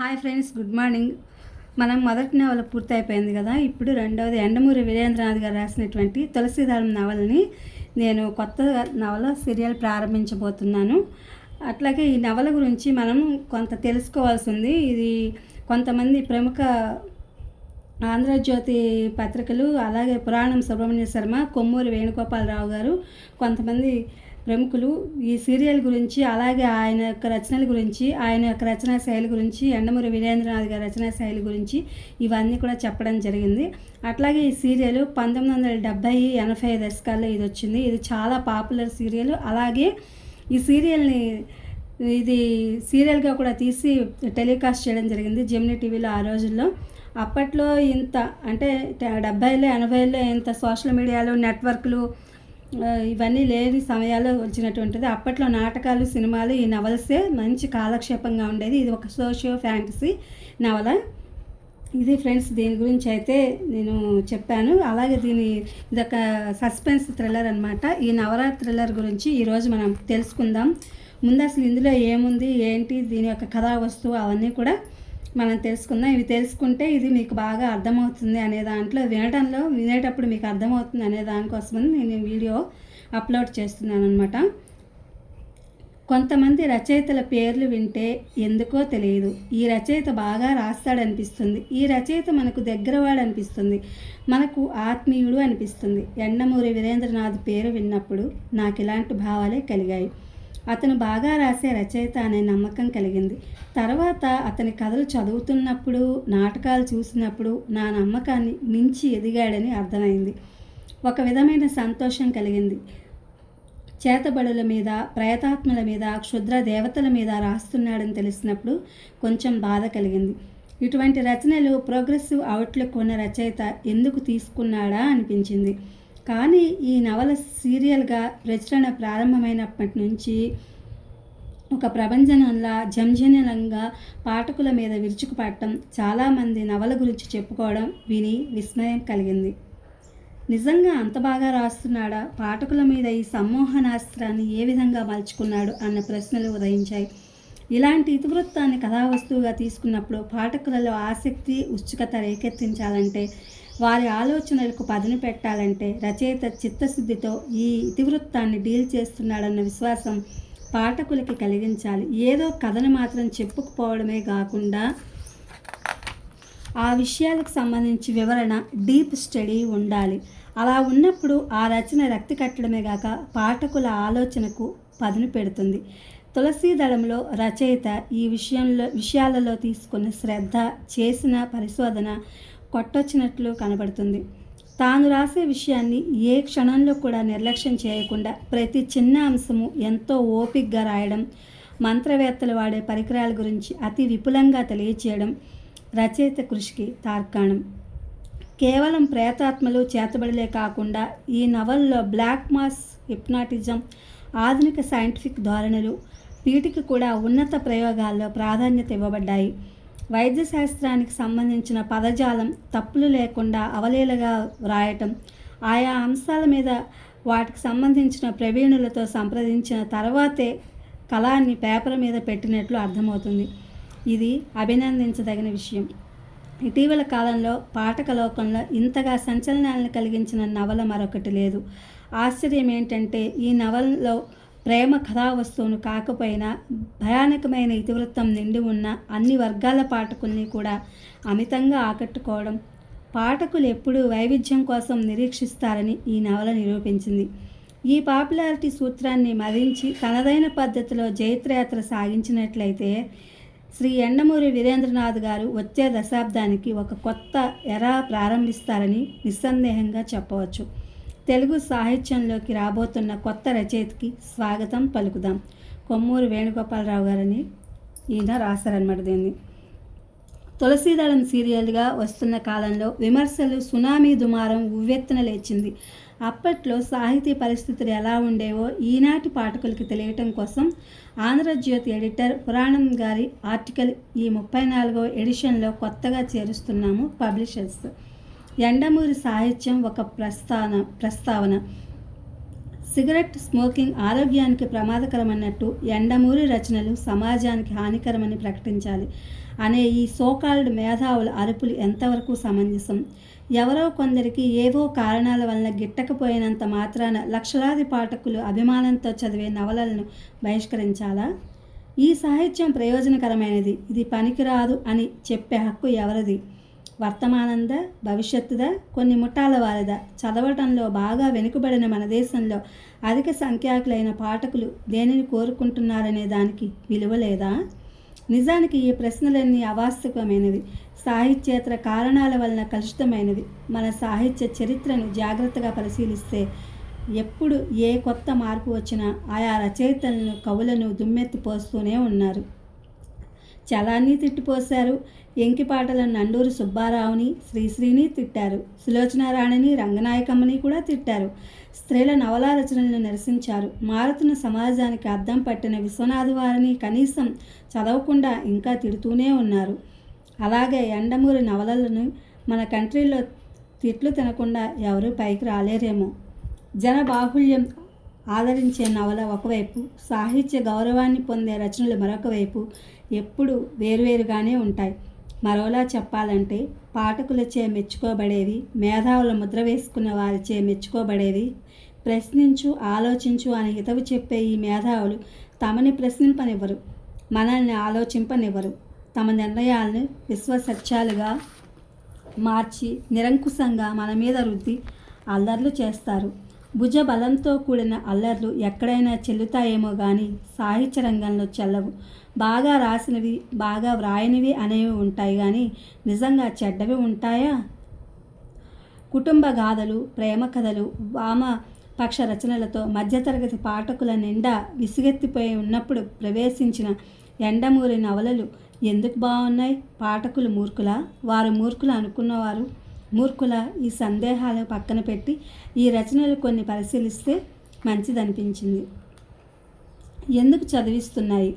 Hi friends good morning. మనం మొదటి నవల పూర్తయిపోయింది కదా ఇప్పుడు రెండవది ఎండమూరి వీరేంద్రనాథ్ గారు రాసినటువంటి తులసీదళం నవలని నేను కొత్త నవల సీరియల్ ప్రారంభించబోతున్నాను. అట్లాగే ఈ నవల గురించి మనం కొంత తెలుసుకోవాల్సి ఉంది ఇది కొంతమంది ప్రముఖ ఆంధ్రజ్యోతి పత్రికలు అలాగే పురాణం సుబ్రహ్మణ్య శర్మ కొమ్మూరి వేణుగోపాలరావు గారు కొంతమంది ప్రముఖులు ఈ సీరియల్ గురించి అలాగే ఆయన యొక్క రచనల గురించి ఆయన యొక్క రచనా శైలి గురించి ఎండమూరి వీరేంద్రనాథ్ గారి రచనా శైలి గురించి ఇవన్నీ కూడా చెప్పడం జరిగింది. అట్లాగే ఈ సీరియల్ పంతొమ్మిది వందల డెబ్భై ఎనభై దశకాల్లో ఇది వచ్చింది. ఇది చాలా పాపులర్ సీరియల్. అలాగే ఈ సీరియల్ని ఇది సీరియల్గా కూడా తీసి టెలికాస్ట్ చేయడం జరిగింది జెమినీ టీవీలో ఆ రోజుల్లో. అప్పట్లో ఇంత అంటే డెబ్బైలో ఎనభైలో ఇంత సోషల్ మీడియాలో నెట్వర్క్లు ఇవన్నీ లేని సమయాల్లో వచ్చినటువంటిది. అప్పట్లో నాటకాలు సినిమాలు ఈ నవల్సే మంచి కాలక్షేపంగా ఉండేది. ఇది ఒక సోషియో ఫ్యాంటసీ నవల. ఇది ఫ్రెండ్స్ దీని గురించి అయితే నేను చెప్పాను. అలాగే దీని ఇదొక సస్పెన్స్ థ్రిల్లర్ అనమాట ఈ నవర థ్రిల్లర్ గురించి ఈరోజు మనం తెలుసుకుందాం. ముందు అసలు ఇందులో ఏముంది ఏంటి దీని యొక్క కథా వస్తువు అవన్నీ కూడా మనం తెలుసుకుందాం. ఇవి తెలుసుకుంటే ఇది మీకు బాగా అర్థమవుతుంది అనే దాంట్లో వినడంలో వినేటప్పుడు మీకు అర్థమవుతుంది అనే దానికోసమని నేను వీడియో అప్లోడ్ చేస్తున్నాను అనమాట కొంతమంది రచయితల పేర్లు వింటే ఎందుకో తెలియదు. ఈ రచయిత బాగా రాస్తాడనిపిస్తుంది. ఈ రచయిత మనకు దగ్గరవాడు అనిపిస్తుంది మనకు ఆత్మీయుడు అనిపిస్తుంది. ఎండమూరి వీరేంద్రనాథ్ పేరు విన్నప్పుడు నాకు ఇలాంటి భావాలే కలిగాయి. అతను బాగా రాసే రచయిత అనే నమ్మకం కలిగింది. తర్వాత అతని కథలు చదువుతున్నప్పుడు నాటకాలు చూసినప్పుడు నా నమ్మకాన్ని మించి ఎదిగాడని అర్థమైంది. ఒక విధమైన సంతోషం కలిగింది. చేతబడుల మీద ప్రయతాత్మల మీద క్షుద్ర దేవతల మీద రాస్తున్నాడని తెలిసినప్పుడు కొంచెం బాధ కలిగింది. ఇటువంటి రచనలు ప్రోగ్రెసివ్ అవుట్లుక్ ఉన్న రచయిత ఎందుకు తీసుకున్నాడా అనిపించింది. కానీ ఈ నవల సీరియల్గా ప్రచురణ ప్రారంభమైనప్పటి నుంచి ఒక ప్రభంజనంలా జంజనలంగా పాఠకుల మీద విరుచుకుపడటం చాలామంది నవల గురించి చెప్పుకోవడం విని విస్మయం కలిగింది. నిజంగా అంత బాగా రాస్తున్నాడా? పాఠకుల మీద ఈ సమ్మోహనాస్త్రాన్ని ఏ విధంగా మలుచుకున్నాడు? అన్న ప్రశ్నలు ఉదయించాయి. ఇలాంటి ఇతివృత్తాన్ని కథావస్తువుగా తీసుకున్నప్పుడు పాఠకులలో ఆసక్తి ఉత్సుకత రేకెత్తించాలంటే వారి ఆలోచనలకు పదును పెట్టాలంటే రచయిత చిత్తశుద్ధితో ఈ ఇతివృత్తాన్ని డీల్ చేస్తున్నాడన్న విశ్వాసం పాఠకులకి కలిగించాలి. ఏదో కథను మాత్రం చెప్పుకుపోవడమే కాకుండా ఆ విషయాలకు సంబంధించి వివరణ డీప్ స్టడీ ఉండాలి. అలా ఉన్నప్పుడు ఆ రచన రక్తి కట్టడమే కాక పాఠకుల ఆలోచనకు పదును పెడుతుంది. తులసీ దళంలో రచయిత ఈ విషయంలో విషయాలలో తీసుకున్న శ్రద్ధ చేసిన పరిశోధన కొట్టొచ్చినట్లు కనబడుతుంది. తాను రాసే విషయాన్ని ఏ క్షణంలో కూడా నిర్లక్ష్యం చేయకుండా ప్రతి చిన్న అంశము ఎంతో ఓపిక్గా రాయడం మంత్రవేత్తలు వాడే పరికరాల గురించి అతి విపులంగా తెలియచేయడం రచయిత కృషికి తార్కాణం. కేవలం ప్రేతాత్మలు చేతబడిలే కాకుండా ఈ నవల్లో బ్లాక్ మాస్ హిప్నాటిజం ఆధునిక సైంటిఫిక్ ధోరణులు వీటికి కూడా ఉన్నత ప్రయోగాల్లో ప్రాధాన్యత ఇవ్వబడ్డాయి. వైద్య శాస్త్రానికి సంబంధించిన పదజాలం తప్పులు లేకుండా అవలీలగా వ్రాయటం ఆయా అంశాల మీద వాటికి సంబంధించిన ప్రవీణులతో సంప్రదించిన తర్వాతే కళాన్ని పేపర్ మీద పెట్టినట్లు అర్థమవుతుంది. ఇది అభినందించదగిన విషయం. ఇటీవల కాలంలో పాఠక లోకంలో ఇంతగా సంచలనాలను కలిగించిన నవల మరొకటి లేదు. ఆశ్చర్యం ఏంటంటే ఈ నవలలో ప్రేమ కథావస్తువును కాకపోయినా భయానకమైన ఇతివృత్తం నిండి ఉన్న అన్ని వర్గాల పాఠకుల్ని కూడా అమితంగా ఆకట్టుకోవడం పాఠకులు ఎప్పుడూ వైవిధ్యం కోసం నిరీక్షిస్తారని ఈ నవల నిరూపించింది. ఈ పాపులారిటీ సూత్రాన్ని మదించి తనదైన పద్ధతిలో జైత్రయాత్ర సాగించినట్లయితే శ్రీ ఎండమూరి వీరేంద్రనాథ్ గారు వచ్చే దశాబ్దానికి ఒక కొత్త ఎరా ప్రారంభిస్తారని నిస్సందేహంగా చెప్పవచ్చు. తెలుగు సాహిత్యంలోకి రాబోతున్న కొత్త రచయితకి స్వాగతం పలుకుదాం. కొమ్మూరు వేణుగోపాలరావు గారని ఈయన రాశారనమాట దీన్ని. తులసీదళం సీరియల్గా వస్తున్న కాలంలో విమర్శలు సునామీ దుమారం ఉవ్వెత్తున లేచింది. అప్పట్లో సాహితీ పరిస్థితులు ఎలా ఉండేవో ఈనాటి పాఠకులకి తెలియటం కోసం ఆంధ్రజ్యోతి ఎడిటర్ పురాణం గారి ఆర్టికల్ ఈ ముప్పై నాలుగో ఎడిషన్లో కొత్తగా చేరుస్తున్నాము పబ్లిషర్స్. ఎండమూరి సాహిత్యం ఒక ప్రస్తావన ప్రస్తావన. సిగరెట్ స్మోకింగ్ ఆరోగ్యానికి ప్రమాదకరమన్నట్టు ఎండమూరి రచనలు సమాజానికి హానికరమని ప్రకటించాలి. అనే ఈ సోకాల్డ్ మేధావుల అరుపులు ఎంతవరకు సమంజసం? ఎవరో కొందరికి ఏవో కారణాల వలన గిట్టకపోయినంత మాత్రాన లక్షలాది పాఠకులు అభిమానంతో చదివే నవలలను బహిష్కరించాలా? ఈ సాహిత్యం ప్రయోజనకరమైనది. ఇది పనికిరాదు అని చెప్పే హక్కు ఎవరిది? వర్తమానందా భవిష్యత్తుదా కొన్ని ముఠాల వారిదా. చదవటంలో బాగా వెనుకబడిన మన దేశంలో అధిక సంఖ్యాకులైన పాఠకులు దేనిని కోరుకుంటున్నారనే దానికి విలువ లేదా? నిజానికి ఈ ప్రశ్నలన్నీ అవాస్తవమైనవి. సాహిత్యేతర కారణాల వలన కలుషితమైనవి. మన సాహిత్య చరిత్రను జాగ్రత్తగా పరిశీలిస్తే ఎప్పుడు ఏ కొత్త మార్పు వచ్చినా ఆయా రచయితలను కవులను దుమ్మెత్తిపోస్తూనే ఉన్నారు. చలాన్ని తిట్టిపోశారు. ఎంకిపాటల నండూరు సుబ్బారావుని శ్రీశ్రీని తిట్టారు. సులోచనారాణిని రంగనాయకమ్మని కూడా తిట్టారు. స్త్రీల నవలా రచనలను నిరసించారు. మారుతున్న సమాజానికి అద్దం పట్టిన విశ్వనాథ్ వారిని కనీసం చదవకుండా ఇంకా తిడుతూనే ఉన్నారు. అలాగే ఎండమూరి నవలలను మన కంట్రీలో తిట్లు తినకుండా ఎవరూ పైకి రాలేరేమో. జన బాహుళ్యం ఆదరించే నవల ఒకవైపు సాహిత్య గౌరవాన్ని పొందే రచనలు మరొక వైపు ఎప్పుడు వేరువేరుగానే ఉంటాయి. మరోలా చెప్పాలంటే పాఠకులచే మెచ్చుకోబడేవి మేధావుల ముద్ర వేసుకున్న వారిచే మెచ్చుకోబడేవి ప్రశ్నించు ఆలోచించు అని హితవు చెప్పే ఈ మేధావులు తమని ప్రశ్నింపనివ్వరు మనల్ని ఆలోచింపనివ్వరు. తమ నిర్ణయాలను విశ్వసత్యాలుగా మార్చి నిరంకుశంగా మన మీద రుద్ది అల్లర్లు చేస్తారు. భుజ బలంతో కూడిన అల్లర్లు ఎక్కడైనా చెల్లుతాయేమో కానీ సాహిత్య రంగంలో చెల్లవు. బాగా రాసినవి బాగా వ్రాయనివి అనేవి ఉంటాయి కానీ నిజంగా చెడ్డవి ఉంటాయా? కుటుంబ గాథలు ప్రేమ కథలు వామ పక్ష రచనలతో మధ్యతరగతి పాఠకుల నిండా విసుగెత్తిపోయి ఉన్నప్పుడు ప్రవేశించిన ఎండమూరి నవలలు ఎందుకు బాగున్నాయి పాఠకులు మూర్ఖుల? వారు మూర్ఖులు అనుకున్నవారు? మూర్ఖుల ఈ సందేహాలు పక్కన పెట్టి ఈ రచనలు కొన్ని పరిశీలిస్తే మంచిదనిపించింది. ఎందుకు చదివిస్తున్నాయి?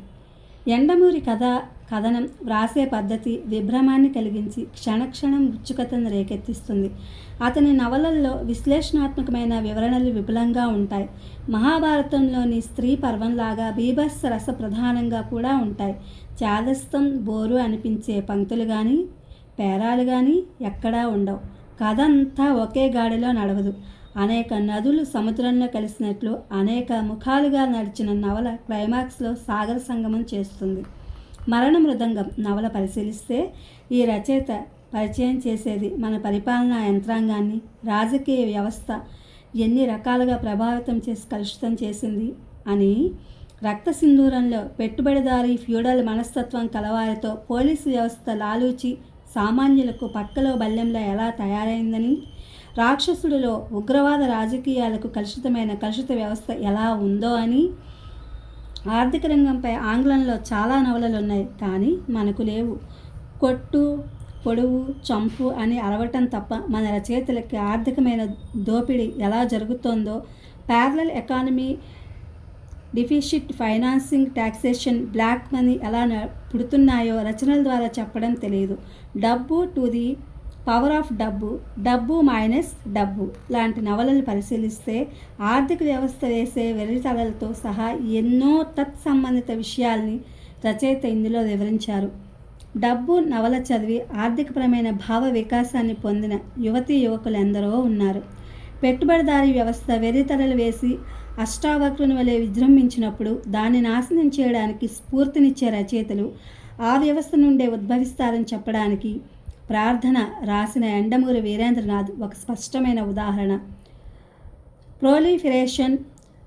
ఎండమూరి కథ కథనం వ్రాసే పద్ధతి విభ్రమాన్ని కలిగించి క్షణక్షణం ఉత్సుకతను రేకెత్తిస్తుంది. అతని నవలల్లో విశ్లేషణాత్మకమైన వివరణలు విపులంగా ఉంటాయి. మహాభారతంలోని స్త్రీ పర్వంలాగా బీభత్స రస ప్రధానంగా కూడా ఉంటాయి. చాదస్తం బోరు అనిపించే పంక్తులు కానీ పేరాలు కానీ ఎక్కడా ఉండవు. కథ అంతా ఒకే గాడిలో నడవదు. అనేక నదులు సముద్రంలో కలిసినట్లు అనేక ముఖాలుగా నడిచిన నవల క్లైమాక్స్లో సాగర సంగమం చేస్తుంది. మరణ మృదంగం నవల పరిశీలిస్తే ఈ రచయిత పరిచయం చేసేది మన పరిపాలనా యంత్రాంగాన్ని రాజకీయ వ్యవస్థ ఎన్ని రకాలుగా ప్రభావితం చేసి కలుషితం చేసింది అని రక్త సింధూరంలో పెట్టుబడిదారి ఫ్యూడల్ మనస్తత్వం కలవారితో పోలీసు వ్యవస్థ లాలూచి సామాన్యులకు పక్కలో బల్లెంలో ఎలా తయారైందని రాక్షసుడిలో ఉగ్రవాద రాజకీయాలకు కలుషితమైన కలుషిత వ్యవస్థ ఎలా ఉందో అని ఆర్థిక రంగంపై ఆంగ్లంలో చాలా నవలలు ఉన్నాయి కానీ మనకు లేవు. కొట్టు పొడువు చంపు అని అరవటం తప్ప మన రచయితలకి ఆర్థికమైన దోపిడీ ఎలా జరుగుతోందో parallel economy deficit financing taxation black money ఎలా పుడుతున్నాయో రచనల ద్వారా చెప్పడం తెలియదు. డబ్బు టు ది పవర్ ఆఫ్ డబ్బు డబ్బు మైనస్ డబ్బు లాంటి నవలలు పరిశీలిస్తే ఆర్థిక వ్యవస్థ వేసే వెర్రితలలతో సహా ఎన్నో తత్సంబంధిత విషయాల్ని రచయిత ఇందులో వివరించారు. డబ్బు నవల చదివి ఆర్థికపరమైన భావ వికాసాన్ని పొందిన యువతీ యువకులు ఎందరో ఉన్నారు. పెట్టుబడిదారీ వ్యవస్థ వెర్రితలలు వేసి అష్టావక్రుని వలె విజృంభించినప్పుడు దాన్ని నాశనం చేయడానికి స్ఫూర్తినిచ్చే రచయితలు ఆ వ్యవస్థ నుండే ఉద్భవిస్తారని చెప్పడానికి ప్రార్థన రాసిన ఎండమూరి వీరేంద్రనాథ్ ఒక స్పష్టమైన ఉదాహరణ. ప్రోలిఫిరేషన్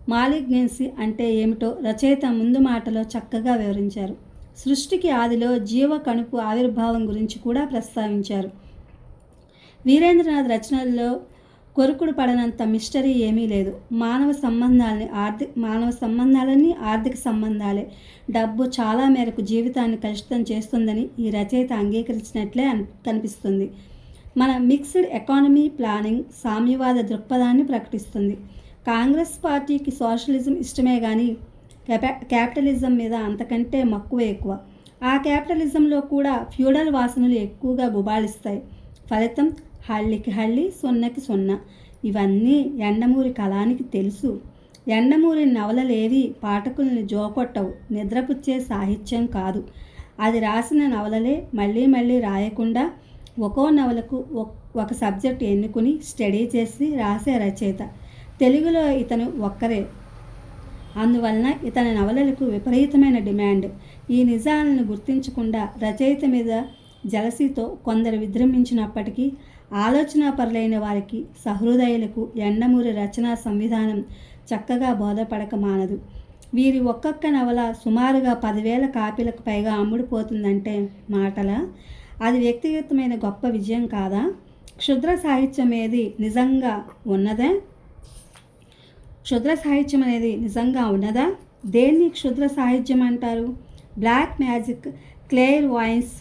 మాలిగ్నెన్సీ అంటే ఏమిటో రచయిత ముందు మాటలో చక్కగా వివరించారు. సృష్టికి ఆదిలో జీవ కణుపు ఆవిర్భావం గురించి కూడా ప్రస్తావించారు. వీరేంద్రనాథ్ రచనల్లో కొరుకుడు పడనంత మిస్టరీ ఏమీ లేదు. మానవ సంబంధాలని ఆర్థిక మానవ సంబంధాలని ఆర్థిక సంబంధాలే. డబ్బు చాలా మేరకు జీవితాన్ని కలుషితం చేస్తుందని ఈ రచయిత అంగీకరించినట్లే కనిపిస్తుంది. మన మిక్స్డ్ ఎకానమీ ప్లానింగ్ సామ్యవాద దృక్పథాన్ని ప్రకటిస్తుంది. కాంగ్రెస్ పార్టీకి సోషలిజం ఇష్టమే కానీ క్యాపిటలిజం మీద అంతకంటే మక్కువ ఎక్కువ. ఆ క్యాపిటలిజంలో కూడా ఫ్యూడల్ వాసనలు ఎక్కువగా గుబాళిస్తాయి. ఫలితం హళ్ళికి హళ్ళి సున్నకి సున్న. ఇవన్నీ ఎండమూరి కళానికి తెలుసు. ఎండమూరి నవలలేవి పాఠకుల్ని జోకొట్టవు. నిద్రపుచ్చే సాహిత్యం కాదు. అది రాసిన నవలలే మళ్ళీ మళ్ళీ రాయకుండా ఒక్కో నవలకు ఒక సబ్జెక్ట్ ఎన్నుకుని స్టడీ చేసి రాసే రచయిత. తెలుగులో ఇతను ఒక్కరే. అందువలన ఇతని నవలలకు విపరీతమైన డిమాండ్. ఈ నిజాలను గుర్తించకుండా రచయిత మీద జలసీతో కొందరు విజృంభించినప్పటికీ ఆలోచనాపరులైన వారికి సహృదయులకు ఎండమూరి రచనా సంవిధానం చక్కగా బోధపడక మానదు. వీరి ఒక్కొక్క నవల సుమారుగా పదివేల కాపీలకు పైగా అమ్ముడుపోతుందంటే మాటల? అది వ్యక్తిగతమైన గొప్ప విజయం కాదా? క్షుద్ర సాహిత్యం ఏది నిజంగా ఉన్నదే? క్షుద్ర సాహిత్యం అనేది నిజంగా ఉన్నదా? దేన్ని క్షుద్ర సాహిత్యం అంటారు black magic clairvoyance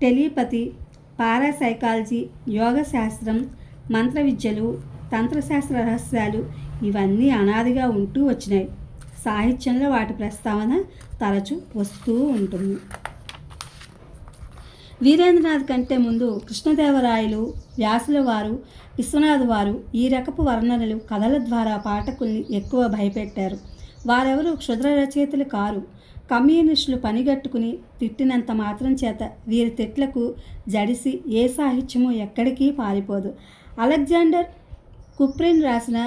telepathy parapsychology యోగశాస్త్రం మంత్ర విద్యలు తంత్రశాస్త్ర రహస్యాలు ఇవన్నీ అనాదిగా ఉంటూ వచ్చినాయి. సాహిత్యంలో వాటి ప్రస్తావన తరచూ వస్తూ ఉంటుంది. వీరేంద్రనాథ్ కంటే ముందు కృష్ణదేవరాయలు వ్యాసుల వారు విశ్వనాథ్ వారు ఈ రకపు వర్ణనలు కథల ద్వారా పాఠకుల్ని ఎక్కువ భయపెట్టారు. వారెవరు క్షుద్ర రచయితలు కారు. కమ్యూనిస్టులు పనిగట్టుకుని తిట్టినంత మాత్రం చేత వీరి తిట్లకు జడిసి ఏ సాహిత్యము ఎక్కడికి పారిపోదు. అలెగ్జాండర్ కుప్రిన్ రాసిన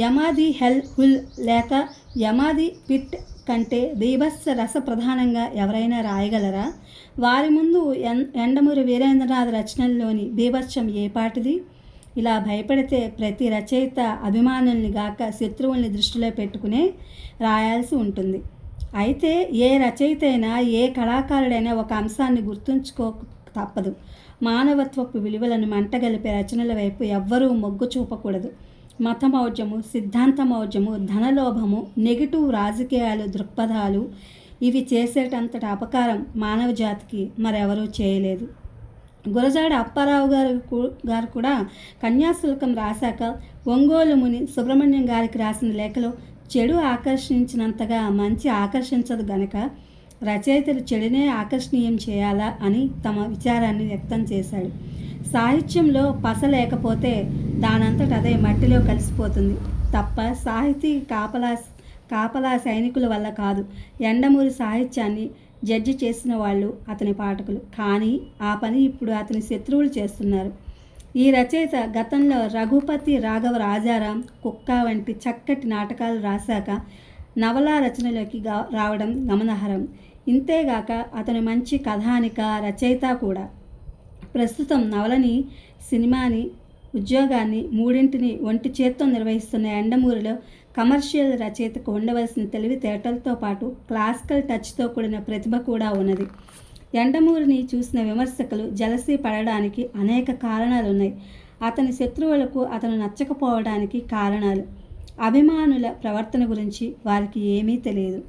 యమాది హెల్ హుల్ లేక యమాది పిట్ కంటే బీభత్స రస ప్రధానంగా ఎవరైనా రాయగలరా? వారి ముందు ఎన్ ఎండమూరి వీరేంద్రనాథ్ రచనల్లోని బీభత్సం ఏ పాటిది? ఇలా భయపడితే ప్రతి రచయిత అభిమానుల్ని గాక శత్రువుల్ని దృష్టిలో పెట్టుకునే రాయాల్సి ఉంటుంది. అయితే ఏ రచయిత అయినా ఏ కళాకారుడైనా ఒక అంశాన్ని గుర్తుంచుకో తప్పదు. మానవత్వపు విలువలను మంటగలిపే రచనల వైపు ఎవ్వరూ మొగ్గు చూపకూడదు. మతమౌజము సిద్ధాంతమౌజము ధనలోభము నెగిటివ్ రాజకీయాలు దృక్పథాలు ఇవి చేసేటంతటి అపకారం మానవ జాతికి మరెవరూ చేయలేదు. గురజాడ అప్పారావు గారు గారు కూడా కన్యాశుల్కం రాశాక ఒంగోలు ముని సుబ్రహ్మణ్యం గారికి రాసిన లేఖలో చెడు ఆకర్షించినంతగా మంచి ఆకర్షించదు గనక రచయితలు చెడునే ఆకర్షణీయం చేయాలా అని తమ విచారాన్ని వ్యక్తం చేశాడు. సాహిత్యంలో పస లేకపోతే దానంతట అదే మట్టిలో కలిసిపోతుంది. తప్ప సాహితీ కాపలా కాపలా సైనికుల వల్ల కాదు. ఎండమూరి సాహిత్యాన్ని జడ్జి చేసిన వాళ్ళు అతని పాఠకులు. కానీ ఆ పని ఇప్పుడు అతని శత్రువులు చేస్తున్నారు. ఈ రచయిత గతంలో రఘుపతి రాఘవ రాజారాం కుక్క వంటి చక్కటి నాటకాలు రాశాక నవలా రచనలోకి రావడం గమనార్హం. ఇంతేగాక అతను మంచి కథానిక రచయిత కూడా. ప్రస్తుతం నవలని సినిమాని ఉద్యోగాన్ని మూడింటిని ఒంటి చేత్తో నిర్వహిస్తున్న ఎండమూరిలో కమర్షియల్ రచయితకు ఉండవలసిన తెలివితేటలతో పాటు క్లాసికల్ టచ్తో కూడిన ప్రతిభ కూడా ఉన్నది. ఎండమూరిని చూసిన విమర్శకులు జలసీ పడడానికి అనేక కారణాలు ఉన్నాయి అతని శత్రువులకు అతను నచ్చకపోవడానికి కారణాలు. అభిమానుల ప్రవర్తన గురించి వారికి ఏమీ తెలియదు.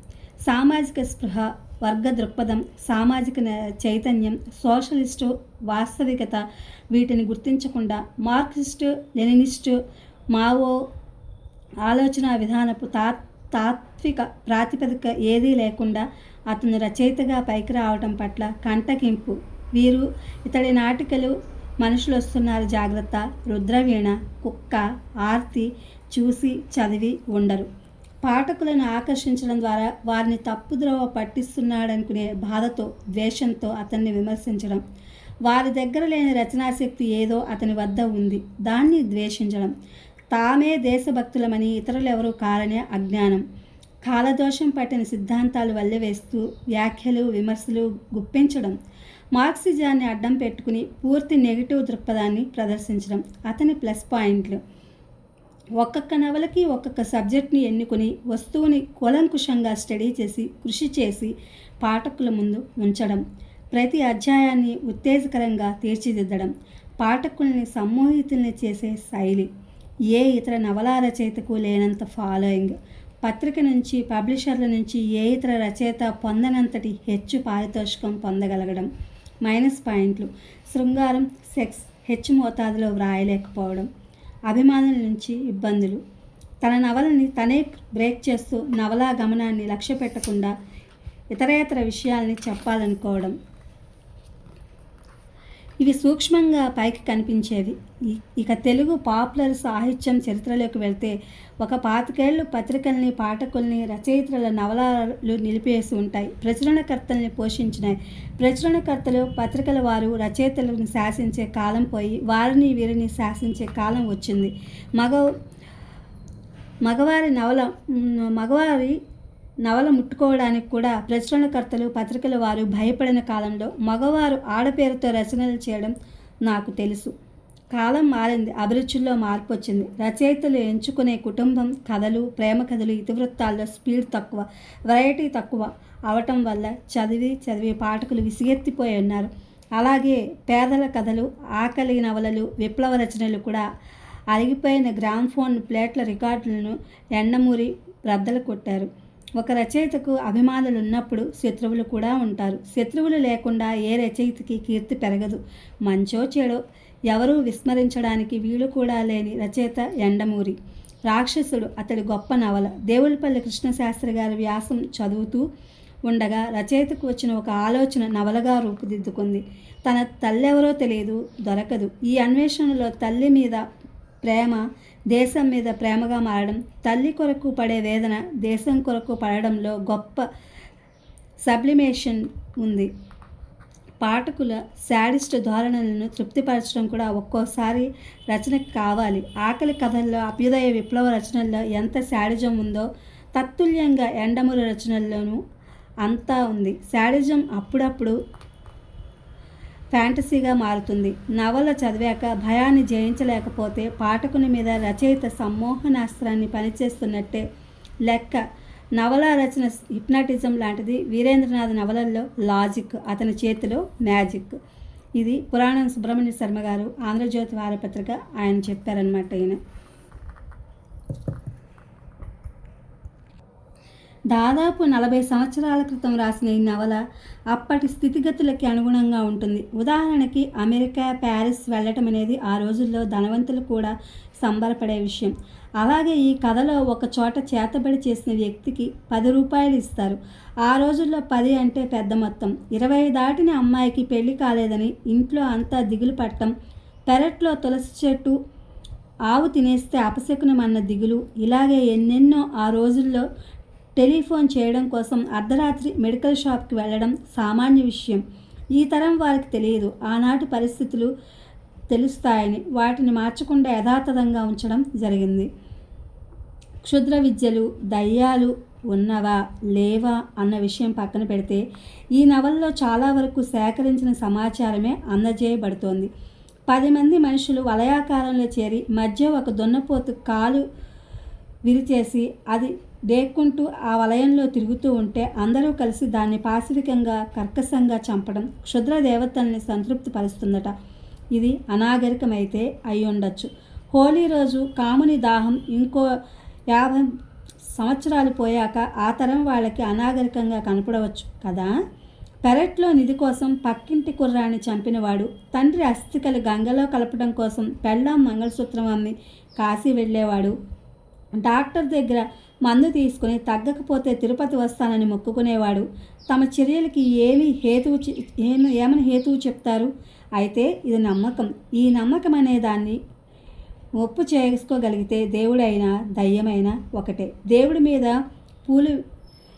సామాజిక స్పృహ వర్గ దృక్పథం సామాజిక చైతన్యం సోషలిస్టు వాస్తవికత వీటిని గుర్తించకుండా మార్క్సిస్టు లెనినిస్టు మావో ఆలోచన విధానపు తా తాత్విక ప్రాతిపదిక ఏదీ లేకుండా అతను రచయితగా పైకి రావడం పట్ల కంటకింపు. వీరు ఇతడి నాటికలు మనుషులు వస్తున్నారు జాగ్రత్త రుద్రవీణ కుక్క ఆర్తి చూసి చదివి ఉండరు. పాఠకులను ఆకర్షించడం ద్వారా వారిని తప్పుద్రోవ పట్టిస్తున్నాడనుకునే బాధతో ద్వేషంతో అతన్ని విమర్శించడం. వారి దగ్గర లేని రచనాశక్తి ఏదో అతని వద్ద ఉంది. దాన్ని ద్వేషించడం. తామే దేశభక్తులమని ఇతరులెవరూ కారనే అజ్ఞానం. కాలదోషం పట్టిన సిద్ధాంతాలు వల్లవేస్తూ వ్యాఖ్యలు విమర్శలు గుప్పించడం మార్క్సిజాన్ని అడ్డం పెట్టుకుని పూర్తి నెగిటివ్ దృక్పథాన్ని ప్రదర్శించడం అతని ప్లస్ పాయింట్లు. ఒక్కొక్క నవలకి ఒక్కొక్క సబ్జెక్ట్ని ఎన్నుకుని వస్తువుని కూలంకుషంగా స్టడీ చేసి కృషి చేసి పాఠకుల ముందు ఉంచడం ప్రతి అధ్యాయాన్ని ఉత్తేజకరంగా తీర్చిదిద్దడం పాఠకుల్ని సమ్మోహితుల్ని చేసే శైలి ఏ ఇతర నవలా రచయితకు లేనంత ఫాలోయింగ్ పత్రిక నుంచి పబ్లిషర్ల నుంచి ఏ ఇతర రచయిత పొందనంతటి హెచ్చు పారితోషికం పొందగలగడం? మైనస్ పాయింట్లు. శృంగారం సెక్స్ హెచ్చు మోతాదులో వ్రాయలేకపోవడం. అభిమానుల నుంచి ఇబ్బందులు. తన నవలని తనే బ్రేక్ చేస్తూ నవలా గమనాన్ని లక్ష్య పెట్టకుండా ఇతరేతర విషయాల్ని చెప్పాలనుకోవడం. ఇవి సూక్ష్మంగా పైకి కనిపించేవి ఇక తెలుగు పాపులర్ సాహిత్యం చరిత్రలోకి వెళ్తే ఒక పాతికేళ్ళు పత్రికల్ని పాఠకుల్ని రచయిత్రుల నవలలు నిలిపేసి ఉంటాయి. ప్రచురణకర్తల్ని పోషించినాయి. ప్రచురణకర్తలు పత్రికల వారు రచయితలను శాసించే కాలం పోయి వారిని వీరిని శాసించే కాలం వచ్చింది. మగ మగవారి నవల మగవారి నవల ముట్టుకోవడానికి కూడా ప్రచురణకర్తలు పత్రికల వారు భయపడిన కాలంలో మగవారు ఆడపేరుతో రచనలు చేయడం నాకు తెలుసు. కాలం మారింది అభిరుచుల్లో మార్పు వచ్చింది. రచయితలు ఎంచుకునే కుటుంబం కథలు ప్రేమ కథలు ఇతివృత్తాల్లో స్పీడ్ తక్కువ వెరైటీ తక్కువ అవటం వల్ల చదివి చదివి పాఠకులు విసిగెత్తిపోయి ఉన్నారు. అలాగే పేదల కథలు ఆకలి నవలలు విప్లవ రచనలు కూడా అరిగిపోయిన గ్రామ్ఫోన్ ప్లేట్ల రికార్డులను ఎండమూరి రద్దలు కొట్టారు. ఒక రచయితకు అభిమానులు ఉన్నప్పుడు శత్రువులు కూడా ఉంటారు. శత్రువులు లేకుండా ఏ రచయితకి కీర్తి పెరగదు. మంచో చెడో ఎవరూ విస్మరించడానికి వీలు కూడా లేని రచయిత ఎండమూరి. రాక్షసుడు అతడి గొప్ప నవల. దేవులపల్లి కృష్ణశాస్త్రి గారి వ్యాసం చదువుతూ ఉండగా రచయితకు వచ్చిన ఒక ఆలోచన నవలగా రూపుదిద్దుకుంది. తన తల్లెవరో తెలియదు దొరకదు. ఈ అన్వేషణలో తల్లి మీద ప్రేమ దేశం మీద ప్రేమగా మారడం తల్లి కొరకు పడే వేదన దేశం కొరకు పడడంలో గొప్ప సబ్లిమేషన్ ఉంది. పాఠకుల శాడిస్ట్ ధోరణులను తృప్తిపరచడం కూడా ఒక్కోసారి రచనకు కావాలి. ఆకలి కథల్లో అభ్యుదయ విప్లవ రచనల్లో ఎంత శాడిజం ఉందో తత్తుల్యంగా ఎండమూరి రచనల్లోనూ అంతా ఉంది. శాడిజం అప్పుడప్పుడు ఫ్యాంటసీగా మారుతుంది. నవల చదివాక భయాన్ని జయించలేకపోతే పాఠకుని మీద రచయిత సమ్మోహనాస్త్రాన్ని పనిచేస్తున్నట్టే లెక్క. నవల రచన హిప్నాటిజం లాంటిది వీరేంద్రనాథ్ నవలల్లో లాజిక్ అతని చేతిలో మ్యాజిక్. ఇది పురాణం సుబ్రహ్మణ్య శర్మ గారు ఆంధ్రజ్యోతి వారపత్రిక ఆయన చెప్పారనమాట ఈయన. దాదాపు నలభై సంవత్సరాల క్రితం రాసిన ఈ నవల అప్పటి స్థితిగతులకి అనుగుణంగా ఉంటుంది. ఉదాహరణకి అమెరికా ప్యారిస్ వెళ్ళటం అనేది ఆ రోజుల్లో ధనవంతులు కూడా సంబరపడే విషయం. అలాగే ఈ కథలో ఒక చోట చేతబడి చేసిన వ్యక్తికి పది రూపాయలు ఇస్తారు. ఆ రోజుల్లో పది అంటే పెద్ద మొత్తం. ఇరవై దాటిన అమ్మాయికి పెళ్ళి కాలేదని ఇంట్లో అంతా దిగులు పట్టడం పెరట్లో తులసి చెట్టు ఆవు తినేస్తే అపశకునం అన్న దిగులు ఇలాగే ఎన్నెన్నో ఆ రోజుల్లో టెలిఫోన్ చేయడం కోసం అర్ధరాత్రి మెడికల్ షాప్కి వెళ్ళడం సామాన్య విషయం. ఈ తరం వారికి తెలియదు. ఆనాటి పరిస్థితులు తెలుస్తాయని వాటిని మార్చకుండా యథాతథంగా ఉంచడం జరిగింది. క్షుద్ర విద్యలు దయ్యాలు ఉన్నవా లేవా అన్న విషయం పక్కన పెడితే ఈ నవల్లో చాలా వరకు సేకరించిన సమాచారమే అందజేయబడుతోంది. పది మంది మనుషులు వలయాకారంలో చేరి మధ్య ఒక దున్నపోతు కాలు విరిచేసి అది డేక్కుంటూ ఆ వలయంలో తిరుగుతూ ఉంటే అందరూ కలిసి దాన్ని పాశవికంగా కర్కశంగా చంపడం క్షుద్ర దేవతల్ని సంతృప్తి పరుస్తుందట ఇది అనాగరికమైతే అయి ఉండొచ్చు హోలీ రోజు కాముని దాహం ఇంకో యాభై సంవత్సరాలు పోయాక ఆ తరం వాళ్ళకి అనాగరికంగా కనపడవచ్చు కదా? పెరట్లో నిధి కోసం పక్కింటి కుర్రాన్ని చంపినవాడు తండ్రి అస్థికలు గంగలో కలపడం కోసం పెళ్ళాం మంగళసూత్రం అమ్మి కాశీ వెళ్ళేవాడు. డాక్టర్ దగ్గర మందు తీసుకుని తగ్గకపోతే తిరుపతి వస్తానని మొక్కుకునేవాడు. తమ చర్యలకి ఏమి హేతువు ఏమి ఏమని హేతువు చెప్తారు? అయితే ఇది నమ్మకం. ఈ నమ్మకం అనే దాన్ని ఒప్పు చేసుకోగలిగితే దేవుడైనా దయ్యమైనా ఒకటే. దేవుడి మీద పూలు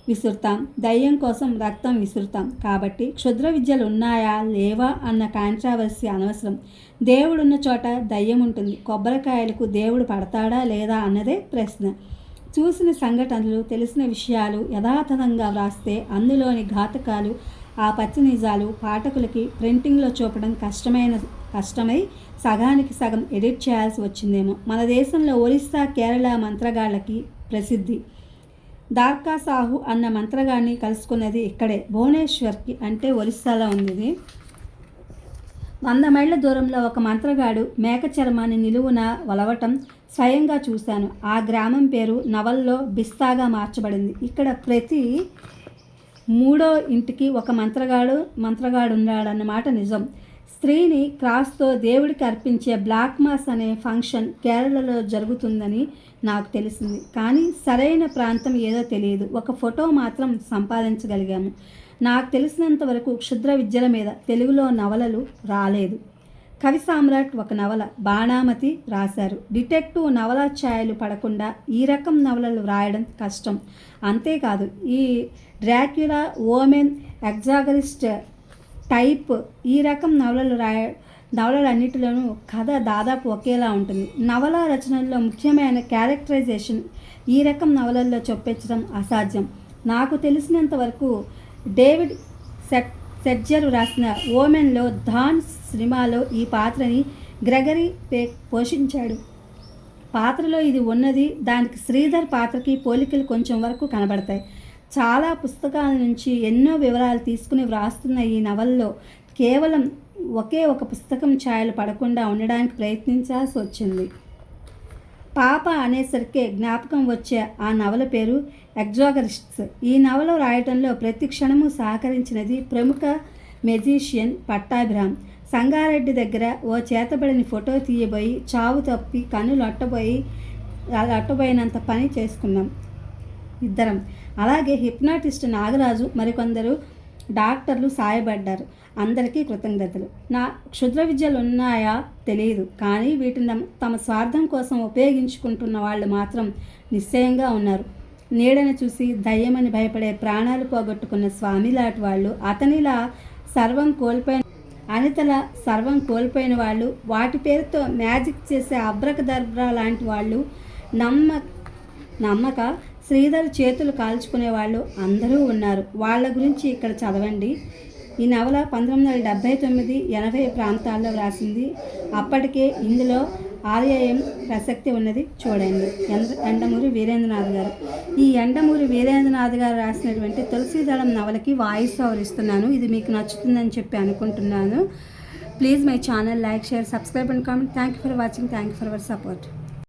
విసురుతాం దయ్యం కోసం రక్తం విసురుతాం. కాబట్టి క్షుద్ర విద్యలు ఉన్నాయా? లేవా? అన్న కాంట్రావర్సీ అనవసరం. దేవుడున్న చోట దయ్యం ఉంటుంది. కొబ్బరికాయలకు దేవుడు పడతాడా లేదా? అన్నదే ప్రశ్న. చూసిన సంఘటనలు తెలిసిన విషయాలు యథాతథంగా వ్రాస్తే అందులోని ఘాతకాలు ఆ పచ్చి నిజాలు పాఠకులకి ప్రింటింగ్లో చూపడం కష్టమైన కష్టమై సగానికి సగం ఎడిట్ చేయాల్సి వచ్చిందేమో. మన దేశంలో ఒరిస్సా కేరళ మంత్రగాళ్ళకి ప్రసిద్ధి. దార్కా సాహు అన్న మంత్రగాడిని కలుసుకున్నది ఇక్కడే భువనేశ్వర్కి అంటే ఒరిస్సాలో ఉంది వంద మైళ్ళ దూరంలో ఒక మంత్రగాడు మేక చర్మాన్ని నిలువున వలవటం స్వయంగా చూశాను. ఆ గ్రామం పేరు నవల్లో బిస్తాగా మార్చబడింది. ఇక్కడ ప్రతి మూడో ఇంటికి ఒక మంత్రగాడు మంత్రగాడు ఉన్నాడన్నమాట నిజం. స్త్రీని క్రాస్తో దేవుడికి అర్పించే బ్లాక్ మాస్ అనే ఫంక్షన్ కేరళలో జరుగుతుందని నాకు తెలిసింది. కానీ సరైన ప్రాంతం ఏదో తెలియదు. ఒక ఫోటో మాత్రం సంపాదించగలిగాము. నాకు తెలిసినంత వరకు క్షుద్ర విద్యల మీద తెలుగులో నవలలు రాలేదు. కవి సామ్రాట్ ఒక నవల బాణామతి రాశారు. డిటెక్టివ్ నవల ఛాయలు పడకుండా ఈ రకం నవలలు వ్రాయడం కష్టం. అంతేకాదు ఈ డ్రాక్యులా ఓమెన్ ఎగ్జాగరిస్ట్ టైప్ ఈ రకం నవలలు రాయ నవలలన్నిటిలోనూ కథ దాదాపు ఒకేలా ఉంటుంది. నవల రచనల్లో ముఖ్యమైన క్యారెక్టరైజేషన్ ఈ రకం నవలల్లో చొప్పించడం అసాధ్యం. నాకు తెలిసినంత వరకు డేవిడ్ సెట్ సెడ్జర్ రాసిన ఓమెన్లో ధాన్ సినిమాలో ఈ పాత్రని గ్రెగరీ పే పోషించాడు. పాత్రలో ఇది ఉన్నది దానికి శ్రీధర్ పాత్రకి పోలికలు కొంచెం వరకు కనబడతాయి. చాలా పుస్తకాల నుంచి ఎన్నో వివరాలు తీసుకుని వ్రాస్తున్న ఈ నవల్లో కేవలం ఒకే ఒక పుస్తకం ఛాయలు పడకుండా ఉండడానికి ప్రయత్నించాల్సి వచ్చింది. పాప అనేసరికే జ్ఞాపకం వచ్చే ఆ నవల పేరు ఎగ్జాగరిస్ట్స్. ఈ నవల రాయటంలో ప్రతి క్షణము సహకరించినది ప్రముఖ మెజీషియన్ పట్టాభిరామ్. సంగారెడ్డి దగ్గర ఓ చేతబడిని ఫోటో తీయబోయి చావు తప్పి కన్నులు అట్టబోయి అట్టబోయినంత పని చేసుకున్నాం ఇద్దరం. అలాగే హిప్నాటిస్ట్ నాగరాజు మరికొందరు డాక్టర్లు సాయపడ్డారు. అందరికీ కృతజ్ఞతలు. నా క్షుద్ర విద్యలు ఉన్నాయా? తెలియదు కానీ వీటిని తమ- స్వార్థం కోసం ఉపయోగించుకుంటున్న వాళ్ళు మాత్రం నిశ్చయంగా ఉన్నారు. నీడని చూసి దయ్యమని భయపడే ప్రాణాలు పోగొట్టుకున్న స్వామి లాంటి వాళ్ళు అతనిలా సర్వం కోల్పోయిన అనితల సర్వం కోల్పోయిన వాళ్ళు వాటి పేరుతో మ్యాజిక్ చేసే అబ్రక దర్బ్రా లాంటి వాళ్ళు నమ్మ నమ్మక శ్రీధర్ చేతులు కాల్చుకునే వాళ్ళు అందరూ ఉన్నారు. వాళ్ళ గురించి ఇక్కడ చదవండి. ఈ నవల పంతొమ్మిది వందల డెబ్భై తొమ్మిది ఎనభై ప్రాంతాల్లో వ్రాసింది. అప్పటికే ఇందులో ఆర్యయం ప్రసక్తి ఉన్నది చూడండి. ఎండ- ఎండమూరి వీరేంద్రనాథ్ గారు. ఈ ఎండమూరి వీరేంద్రనాథ్ గారు రాసినటువంటి తులసీదళం నవలకి వాయిస్ ఓవర్ ఇస్తున్నాను. ఇది మీకు నచ్చుతుందని చెప్పి అనుకుంటున్నాను. Please my channel like share subscribe and comment. Thank you for watching. Thank you for our support.